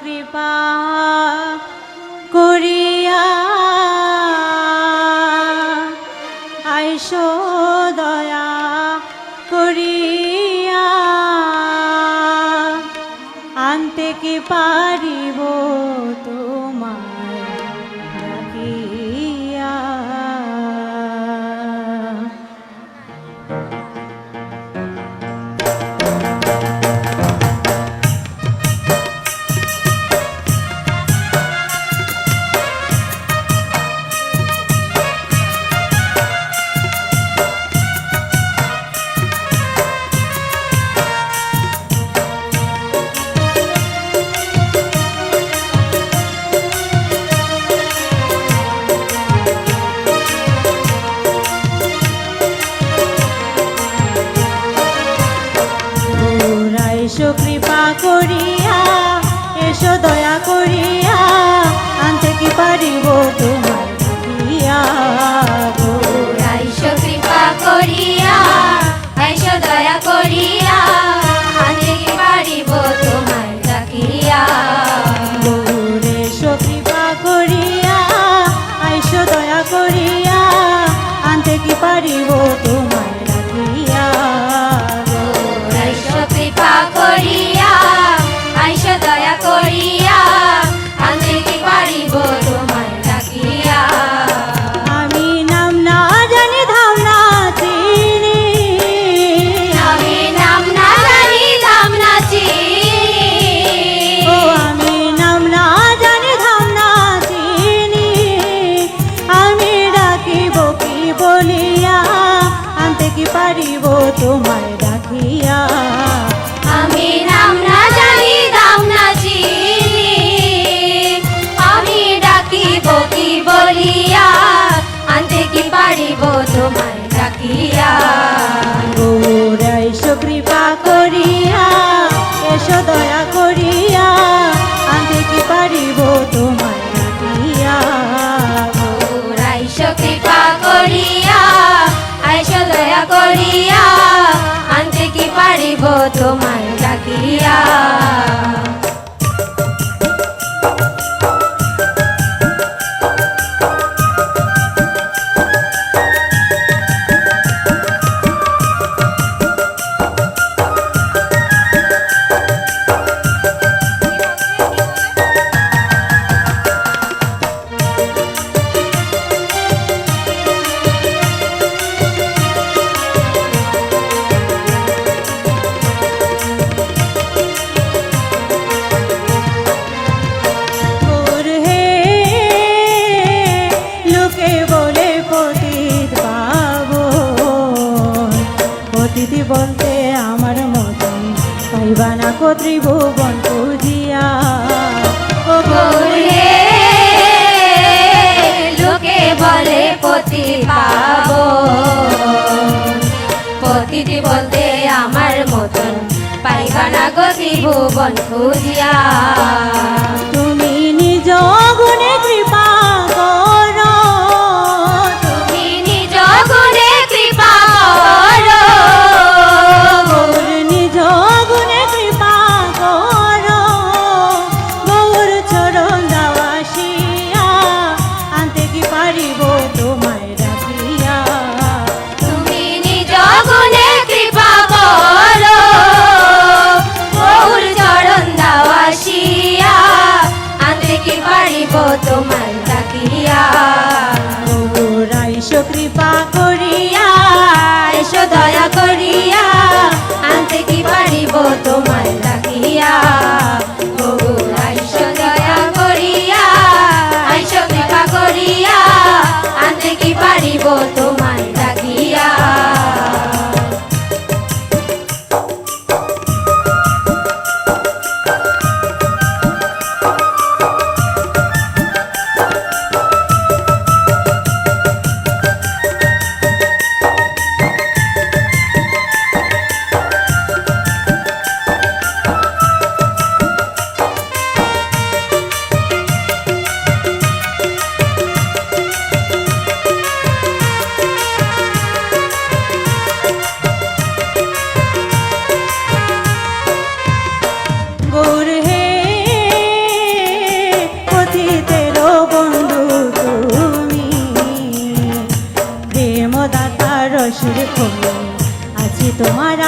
কৃপা করি করিয়া এসো দয়া করিয়া আনতে কি পারিব তোমার করিয়া আইসো কৃপা করিয়া দয়া করিয়া আনতে কি পারিব তোমার ডাকিয়া এসো কৃপা দয়া করিয়া আনতে কি পারিব তোমার ডাকিয়া আইসো কৃপা জীবানা কত্রিভুবন পুজিয়া। ও গৌরে লোকে বলে পতি পাব। পতিটি বলতে আমার মতন পাইবানা গতি ভুবন খুঁজিয়া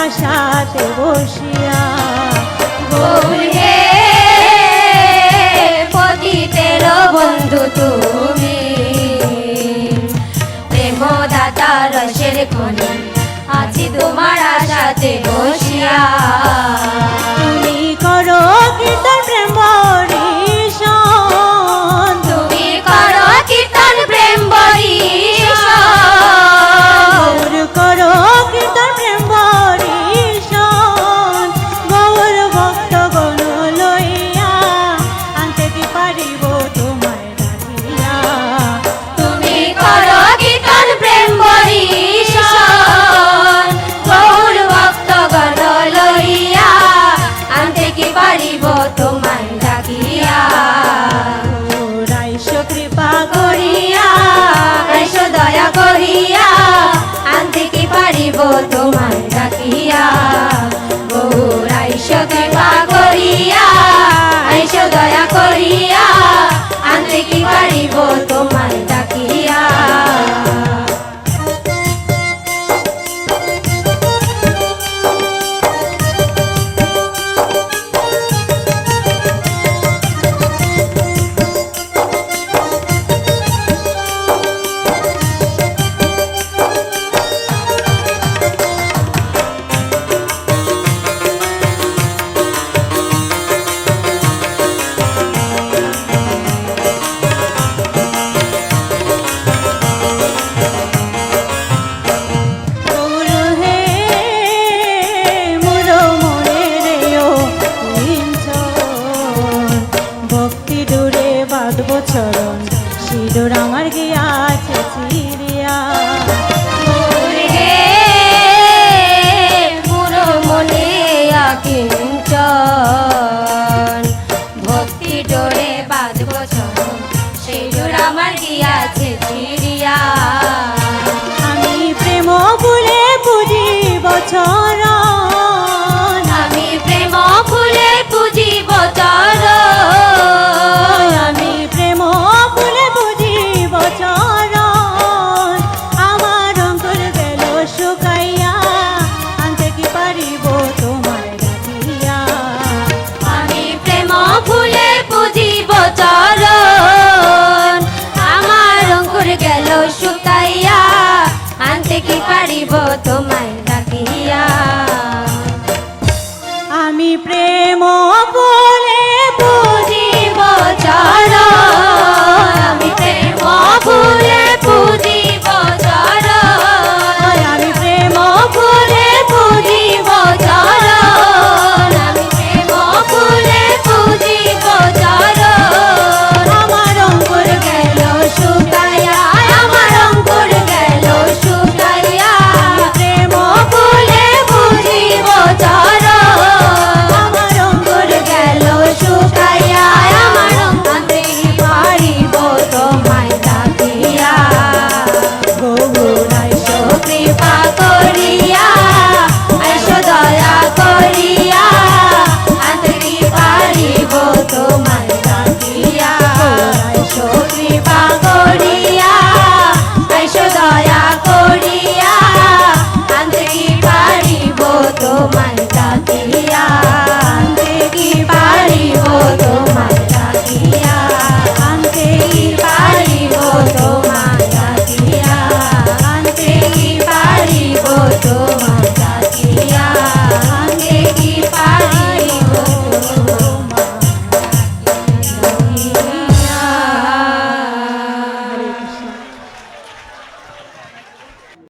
আশাতে বসিয়া। গৌরী পতিতের বন্ধু তুমি। পারিব সুরে বাঁধব চরণ সিঁদুর আমার গিয়াছে চিড়িয়া। মনে আমার গিয়াছে চিড়িয়া।